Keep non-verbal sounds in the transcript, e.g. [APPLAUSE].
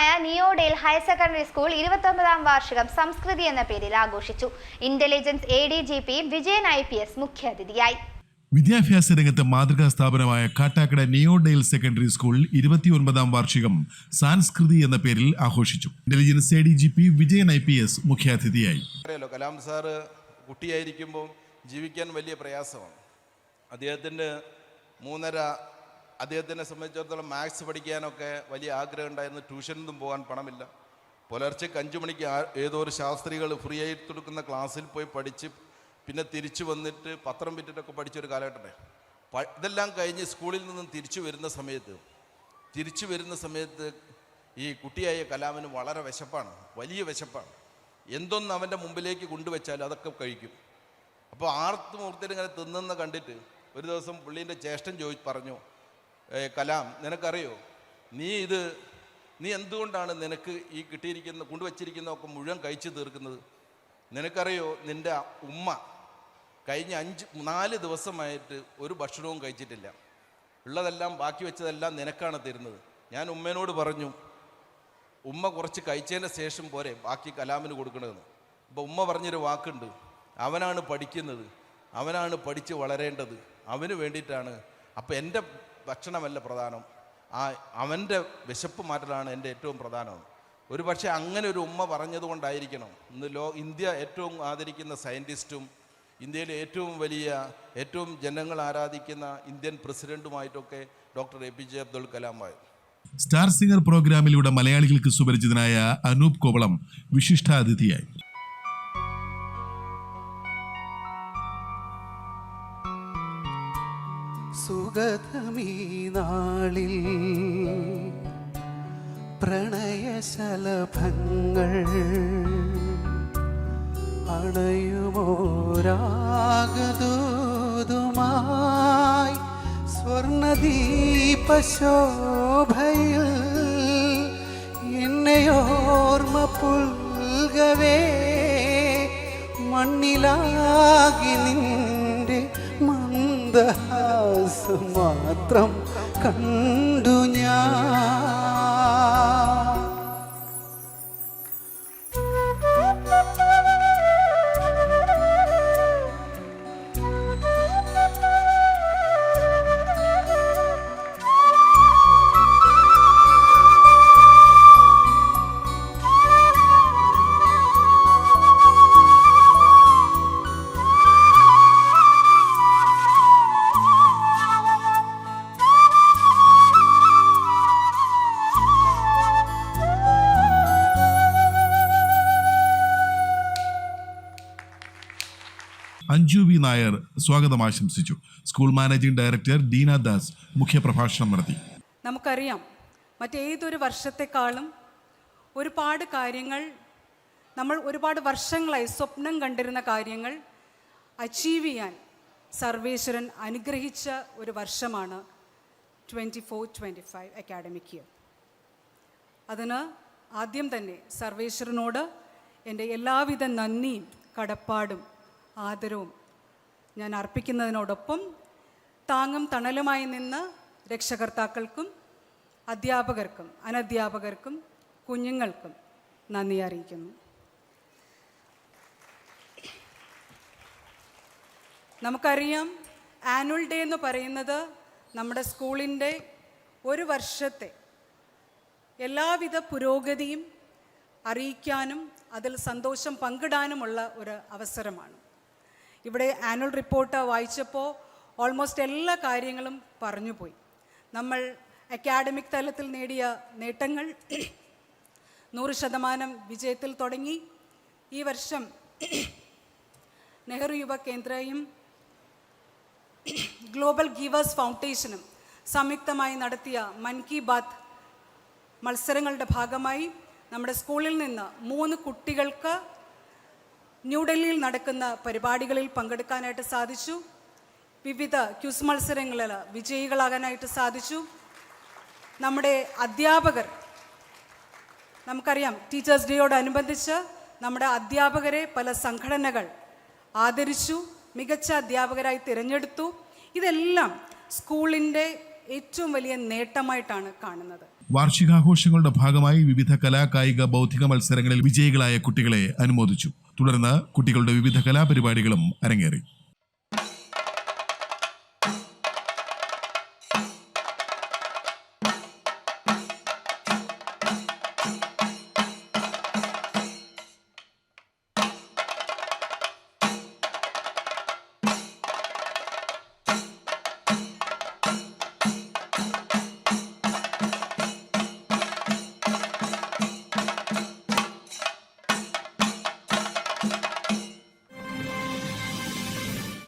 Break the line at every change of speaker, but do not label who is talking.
സ്ഥാപനമായ Neodale higher secondary school ഇരുപത്തൊമ്പതാം വാർഷികം സംസ്കൃതി എന്ന പേരിൽ ആഘോഷിച്ചു. Intelligence A D G P Vijayan I P S മുഖ്യാതിഥിയായി
വിദ്യാഭ്യാസ രംഗത്തെ മാതൃകാ സ്ഥാപനമായ കാട്ടാക്കട നിയോഡേൽ സെക്കൻഡറി സ്കൂൾ ഇരുപത്തിയൊൻപതാം വാർഷികം സാൻസ്കൃതി എന്ന പേരിൽ ആഘോഷിച്ചു. Intelligence A D G P Vijayan I P S മുഖ്യാതിഥിയായി
അറിയാലോ കലാം സാറ് കുട്ടിയായിരിക്കുമ്പോൾ ജീവിക്കാൻ വലിയ പ്രയാസമാണ്. അദ്ദേഹത്തിന്റെ മൂന്നര അദ്ദേഹത്തിനെ സംബന്ധിച്ചിടത്തോളം മാത്സ് പഠിക്കാനൊക്കെ വലിയ ആഗ്രഹം ഉണ്ടായിരുന്നു. ട്യൂഷനൊന്നും പോകാൻ പണമില്ല. പുലർച്ചയ്ക്ക് അഞ്ചു മണിക്ക് ഏതോ ഒരു ശാസ്ത്രികൾ ഫ്രീ ആയിട്ട് കൊടുക്കുന്ന ക്ലാസ്സിൽ പോയി പഠിച്ച് പിന്നെ തിരിച്ചു വന്നിട്ട് പത്രം വിറ്റിട്ടൊക്കെ പഠിച്ചൊരു കാലഘട്ടമേ ഇതെല്ലാം കഴിഞ്ഞ് സ്കൂളിൽ നിന്നും തിരിച്ചു വരുന്ന സമയത്ത് തിരിച്ചു വരുന്ന സമയത്ത് ഈ കുട്ടിയായ കലാമിന് വളരെ വിശപ്പാണ്. വലിയ വിശപ്പാണ്. എന്തൊന്ന് അവന്റെ മുമ്പിലേക്ക് കൊണ്ടുവച്ചാലും അതൊക്കെ കഴിക്കും. അപ്പോൾ ആർത്ത് മൂർത്തിയിൽ ഇങ്ങനെ തിന്നുന്ന കണ്ടിട്ട് ഒരു ദിവസം പുള്ളീന്റെ ജ്യേഷ്ഠൻ ചോദിച്ച് പറഞ്ഞു "ഏ, കലാം നിനക്കറിയോ? നീ ഇത് നീ എന്തുകൊണ്ടാണ് നിനക്ക് ഈ കിട്ടിയിരിക്കുന്ന കൊണ്ടുവച്ചിരിക്കുന്നതൊക്കെ മുഴുവൻ കഴിച്ചു തീർക്കുന്നത്? നിനക്കറിയോ നിന്റെ ഉമ്മ കഴിഞ്ഞ അഞ്ച് നാല് ദിവസമായിട്ട് ഒരു ഭക്ഷണവും കഴിച്ചിട്ടില്ല. ഉള്ളതെല്ലാം ബാക്കി വെച്ചതെല്ലാം നിനക്കാണ് തരുന്നത്. ഞാൻ ഉമ്മേനോട് പറഞ്ഞു ഉമ്മ കുറച്ച് കഴിച്ചതിന് ശേഷം പോരെ ബാക്കി കലാമിന് കൊടുക്കണമെന്ന് അപ്പോൾ ഉമ്മ പറഞ്ഞൊരു വാക്കുണ്ട് അവനാണ് പഠിക്കുന്നത് അവനാണ് പഠിച്ച് വളരേണ്ടത് അവന് വേണ്ടിയിട്ടാണ്. അപ്പോൾ എന്റെ ഭക്ഷണമല്ല പ്രധാനം. ആ അവന്റെ വിശപ്പ് മാറ്റലാണ് എന്റെ ഏറ്റവും പ്രധാനം. ഒരു പക്ഷേ അങ്ങനെ ഒരു ഉമ്മ പറഞ്ഞതുകൊണ്ടായിരിക്കണം ഇന്ന് ലോ ഇന്ത്യ ഏറ്റവും ആദരിക്കുന്ന സയന്റിസ്റ്റും ഇന്ത്യയിലെ ഏറ്റവും വലിയ ഏറ്റവും ജനങ്ങൾ ആരാധിക്കുന്ന Indian പ്രസിഡന്റുമായിട്ടൊക്കെ doctor A P J Abdul കലാമായത്
star singer പ്രോഗ്രാമിലൂടെ മലയാളികൾക്ക് സുപരിചിതനായ അനൂപ് കോവളം വിശിഷ്ടാതിഥിയായി.
സുഗതമീ നാളിൽ പ്രണയശലഭങ്ങൾ അണയുമോരാഗദൂതുമായി സ്വർണദീപശോഭയിൽ എന്നെയോർമ്മ പുൽകവേ മണ്ണിലാകി നിന്റെ മന്ദഹാസം മാത്രം കണ്ടു ഞാൻ.
അഞ്ജു വി. നായർ സ്വാഗതം ആശംസിച്ചു. School managing director Deena Das മുഖ്യപ്രഭാഷണം നടത്തി.
നമുക്കറിയാം മറ്റേതൊരു വർഷത്തെക്കാളും ഒരുപാട് കാര്യങ്ങൾ നമ്മൾ ഒരുപാട് വർഷങ്ങളായി സ്വപ്നം കണ്ടിരുന്ന കാര്യങ്ങൾ അച്ചീവ് ചെയ്യാൻ സർവേശ്വരൻ അനുഗ്രഹിച്ച ഒരു വർഷമാണ് twenty four twenty five academic year അതിന് ആദ്യം തന്നെ സർവേശ്വരനോട് എന്റെ എല്ലാവിധ നന്ദിയും കടപ്പാടും ആദരവും ഞാൻ അർപ്പിക്കുന്നതിനോടൊപ്പം താങ്ങും തണലുമായി നിന്ന് രക്ഷകർത്താക്കൾക്കും അധ്യാപകർക്കും അനധ്യാപകർക്കും കുഞ്ഞുങ്ങൾക്കും നന്ദി അറിയിക്കുന്നു. നമുക്കറിയാം ആനുവൽ ഡേ എന്ന് പറയുന്നത് നമ്മുടെ സ്കൂളിന്റെ ഒരു വർഷത്തെ എല്ലാവിധ പുരോഗതിയും അറിയിക്കാനും അതിൽ സന്തോഷം പങ്കിടാനുമുള്ള ഒരു അവസരമാണ്. ഇവിടെ ആനുവൽ റിപ്പോർട്ട് വായിച്ചപ്പോൾ ഓൾമോസ്റ്റ് എല്ലാ കാര്യങ്ങളും പറഞ്ഞു പോയി നമ്മൾ അക്കാഡമിക് തലത്തിൽ നേടിയ നേട്ടങ്ങൾ [CLEARS THROAT] നൂറ് ശതമാനം വിജയത്തിൽ തുടങ്ങി. ഈ വർഷം [CLEARS THROAT] നെഹ്റു യുവ കേന്ദ്രയും ഗ്ലോബൽ ഗീവേഴ്സ് ഫൗണ്ടേഷനും സംയുക്തമായി നടത്തിയ മൻ കി ബാത്ത് മത്സരങ്ങളുടെ ഭാഗമായി നമ്മുടെ സ്കൂളിൽ നിന്ന് മൂന്ന് കുട്ടികൾക്ക് ന്യൂഡൽഹിയിൽ നടക്കുന്ന പരിപാടികളിൽ പങ്കെടുക്കാനായിട്ട് സാധിച്ചു. വിവിധ ക്യൂസ് മത്സരങ്ങളിൽ വിജയികളാകാനായിട്ട് സാധിച്ചു. നമ്മുടെ അധ്യാപകർ നമുക്കറിയാം ടീച്ചേഴ്സ് ഡേയോടനുബന്ധിച്ച് നമ്മുടെ അധ്യാപകരെ പല സംഘടനകൾ ആദരിച്ചു മികച്ച അധ്യാപകരായി തിരഞ്ഞെടുത്തു. ഇതെല്ലാം സ്കൂളിന്റെ ഏറ്റവും വലിയ നേട്ടമായിട്ടാണ് കാണുന്നത്.
വാർഷികാഘോഷങ്ങളുടെ ഭാഗമായി വിവിധ കലാ കായിക ബൗദ്ധിക മത്സരങ്ങളിൽ വിജയികളായ കുട്ടികളെ അനുമോദിച്ചു. തുടർന്ന് കുട്ടികളുടെ വിവിധ കലാപരിപാടികളും അരങ്ങേറി.